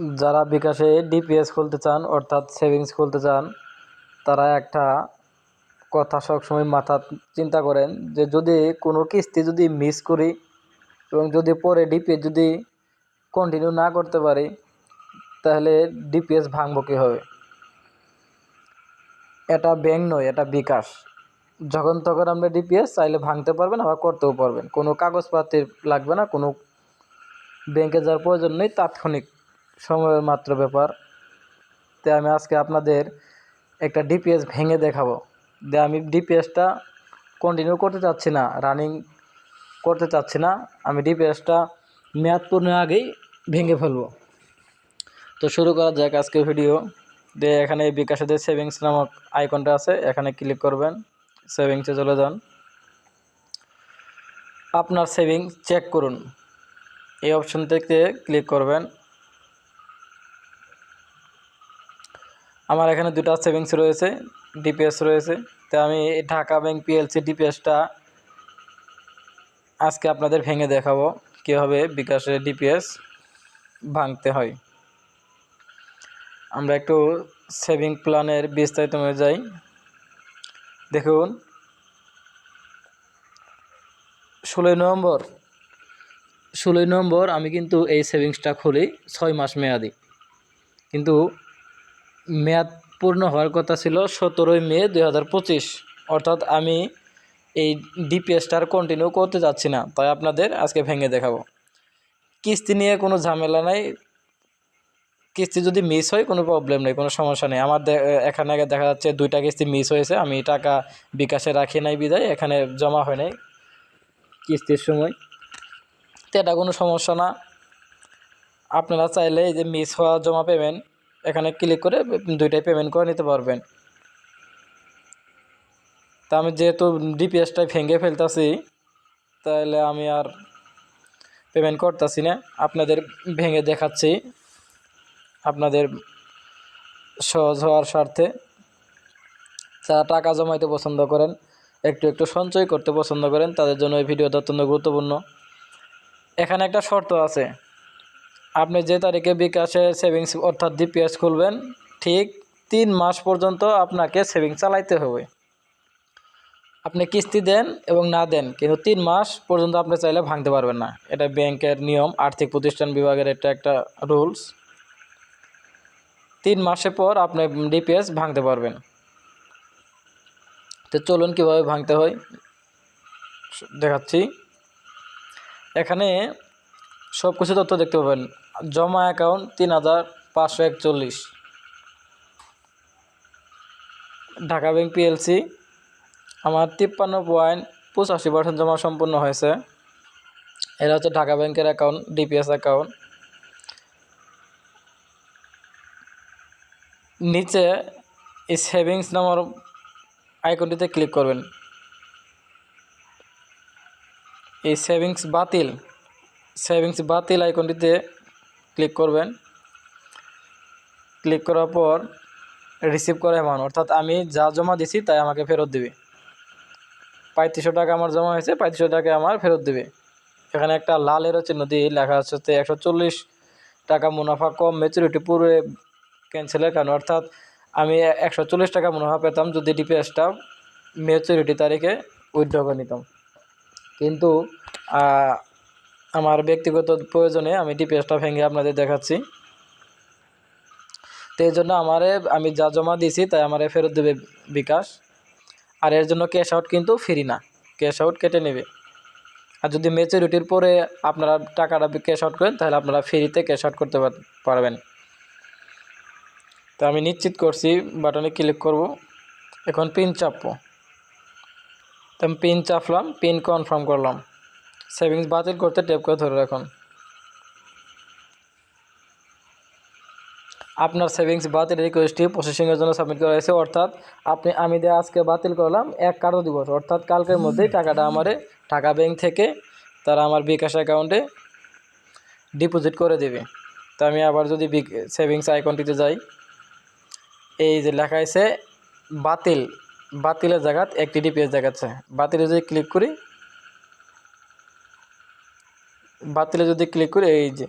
যারা বিকাশে ডিপিএস খুলতে চান, অর্থাৎ সেভিংস খুলতে চান, তারা একটা কথা সবসময় মাথা চিন্তা করেন যে যদি কোনো কিস্তি যদি মিস করি এবং যদি পরে ডিপিএস যদি কন্টিনিউ না করতে পারি, তাহলে ডিপিএস ভাঙবো কীভাবে? এটা ব্যাংক নয়, এটা বিকাশ। যখন তখন আপনি ডিপিএস চাইলে ভাঙতে পারবেন আবার করতেও পারবেন। কোনো কাগজপাতি লাগবে না, কোনো ব্যাংকে যাওয়ার প্রয়োজন নেই, তাৎক্ষণিক সময়ের মাত্র ব্যাপার। তাই আমি আজকে আপনাদের একটা ডিপিএস ভেঙে দেখাবো। যে আমি ডিপিএসটা কন্টিনিউ করতে চাচ্ছি না রানিং করতে চাচ্ছি না। আমি ডিপিএসটা মেয়াদ পূর্ণের আগেই ভেঙে ফেলব। তো শুরু করা যাক আজকে ভিডিও দিয়ে এখানে বিকাশেদের সেভিংস নামক আইকনটা আছে, এখানে ক্লিক করবেন সেভিংসে চলে যান। আপনার সেভিংস চেক করুন। এই অপশন থেকে ক্লিক করবেন। আমার এখানে দুটো সেভিংস রয়েছে ডিপিএস রয়েছে। তো আমি ঢাকা ব্যাংক পিএলসি ডিপিএসটা আজকে আপনাদের ভেঙে দেখাবো, কীভাবে বিকাশে ডিপিএস ভাঙতে হয়। আমরা একটু সেভিং প্ল্যানের বিস্তারিত হয়ে যাই। দেখুন, ষোলোই নভেম্বর ষোলোই নভেম্বর আমি কিন্তু এই সেভিংসটা খুলি ছয় মাস মেয়াদি। কিন্তু মেয়াদ পূর্ণ হওয়ার কথা ছিল সতেরোই মে দুই হাজার পঁচিশ। অর্থাৎ আমি এই ডিপিএসটার কন্টিনিউ করতে যাচ্ছি না, তাই আপনাদের আজকে ভেঙে দেখাবো। কিস্তি নিয়ে কোনো ঝামেলা নাই। কিস্তি যদি মিস হয়, কোনো প্রবলেম নেই, কোনো সমস্যা নেই। আমার এখানে দেখা যাচ্ছে দুইটা কিস্তি মিস হয়েছে। আমি টাকা বিকাশে রাখি নাই বিদায়, এখানে জমা হয় নাই কিস্তির সময়। তো এটা কোনো সমস্যা না। আপনারা চাইলে এই যে মিস হওয়া জমা পেমেন্ট এখানে ক্লিক করে দুইটাই পেমেন্ট করে নিতে পারবেন। তা আমি যেহেতু ডিপিএসটাই ভেঙে ফেলতেছি তাহলে আমি আর পেমেন্ট করতেছি না। আপনাদের ভেঙে দেখাচ্ছি, আপনাদের সহজ হওয়ার স্বার্থে। যারা টাকা জমাইতে পছন্দ করেন, একটু একটু সঞ্চয় করতে পছন্দ করেন, তাদের জন্য এই ভিডিওটা অত্যন্ত গুরুত্বপূর্ণ। এখানে একটা শর্ত আছে। আপনি যে তারিখে বিকাশে সেভিংস অর্থাৎ ডিপিএস খুলবেন, ঠিক তিন মাস পর্যন্ত আপনাকে সেভিংস চালাইতে হবে। আপনি কিস্তি দেন এবং না দেন, কিন্তু তিন মাস পর্যন্ত আপনি চাইলে ভাঙতে পারবেন না। এটা ব্যাংকের নিয়ম, আর্থিক প্রতিষ্ঠান বিভাগের এটা একটা রুলস। তিন মাসের পর আপনি ডিপিএস ভাঙতে পারবেন। তো চলুন কীভাবে ভাঙতে হয়, দেখাচ্ছি। এখানে সব কিছু তথ্য দেখতে পাবেন। জমা অ্যাকাউন্ট তিন হাজার পাঁচশো একচল্লিশ। ঢাকা ব্যাংক পিএলসি আমার তিপ্পান্ন পয়েন্ট পঁচাশি পার্সেন্ট জমা সম্পূর্ণ হয়েছে। এটা হচ্ছে ঢাকা ব্যাংকের অ্যাকাউন্ট ডিপিএস অ্যাকাউন্ট নিচে এই সেভিংস নামার আইকনটিতে ক্লিক করবেন। এই সেভিংস বাতিল। সেভিংস বাতিল আইকনটিতে ক্লিক করবেন। ক্লিক করার পর রিসিভ করা অ্যামাউন্ট অর্থাৎ আমি যা জমা দিছি তাই আমাকে ফেরত দেবে। পঁয়ত্রিশশো টাকা আমার জমা হয়েছে, পঁয়ত্রিশশো টাকা আমার ফেরত দেবে। এখানে একটা লালেরও চিহ্ন দিয়ে লেখা হচ্ছে একশো চল্লিশ টাকা মুনাফা কম মেচুরিটি পুরো ক্যান্সেলের কারণ। অর্থাৎ আমি একশো চল্লিশ টাকা মুনাফা পেতাম যদি ডিপিএসটা মেচুরিটি তারিখে উইথড্র করে নিতাম। কিন্তু আমার ব্যক্তিগত প্রয়োজনে আমি ডিপিএসটা ভেঙে আপনাদের দেখাচ্ছি। তো এই জন্য আমারে, আমি যা জমা দিয়েছি তাই আমারে ফেরত দেবে বিকাশ। আর এর জন্য ক্যাশ আউট কিন্তু ফ্রি না। ক্যাশ আউট কেটে নেবে। আর যদি মেচুরিটির পরে আপনারা টাকাটা ক্যাশ আউট করেন, তাহলে আপনারা ফ্রিতে ক্যাশ আউট করতে পারবেন। তো আমি নিশ্চিত করছি বাটনে ক্লিক করব। এখন পিন চাপবো। তো আমি পিন চাপলাম পিন কনফার্ম করলাম। সেভিংস বাতিল করতে টেপ করে ধরে রাখুন। আপনার সেভিংস বাতিল রিকোয়েস্টটি প্রসেসিংয়ের জন্য সাবমিট করা হয়েছে অর্থাৎ আপনি আমি দিয়ে আজকে বাতিল করলাম এক কার্য দিবস অর্থাৎ কালকের মধ্যেই টাকাটা আমারে টাকা ব্যাংক থেকে তারা আমার বিকাশ অ্যাকাউন্টে ডিপোজিট করে দেবে। তো আমি আবার যদি সেভিংস আইকনটিতে যাই এই যে লেখা আছে বাতিল বাতিলের জায়গাত একটি ডিপিএস দেখাচ্ছে। বাতিলে যদি ক্লিক করি বাতিলে যদি ক্লিক করি, এই যে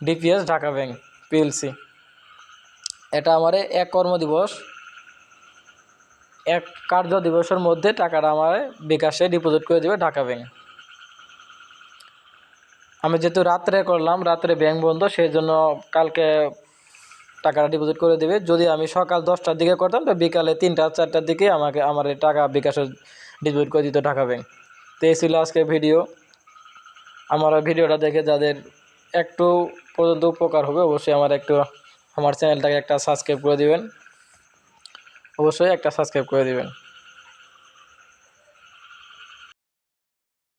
ডিপিএস ঢাকা ব্যাংক পিএলসি এটা আমার এক কর্মদিবস, এক কার্য দিবসের মধ্যে টাকাটা আমার বিকাশে ডিপোজিট করে দেবে ঢাকা ব্যাংক আমি যেহেতু রাত্রে করলাম, রাত্রে ব্যাংক বন্ধ সেই জন্য কালকে টাকাটা ডিপোজিট করে দেবে। যদি আমি সকাল দশটার দিকে করতাম, তো বিকালে তিনটা, চারটার দিকে আমাকে, আমার টাকা বিকাশে ডিপোজিট করে দিত ঢাকা ব্যাংক তো এই ছিল আজকের ভিডিও আমার ভিডিওটা দেখে যাদের একটু পর্যন্ত উপকার হবে, অবশ্যই আমার একটু, আমার চ্যানেলটাকে একটা সাবস্ক্রাইব করে দিবেন। অবশ্যই একটা সাবস্ক্রাইব করে দিবেন।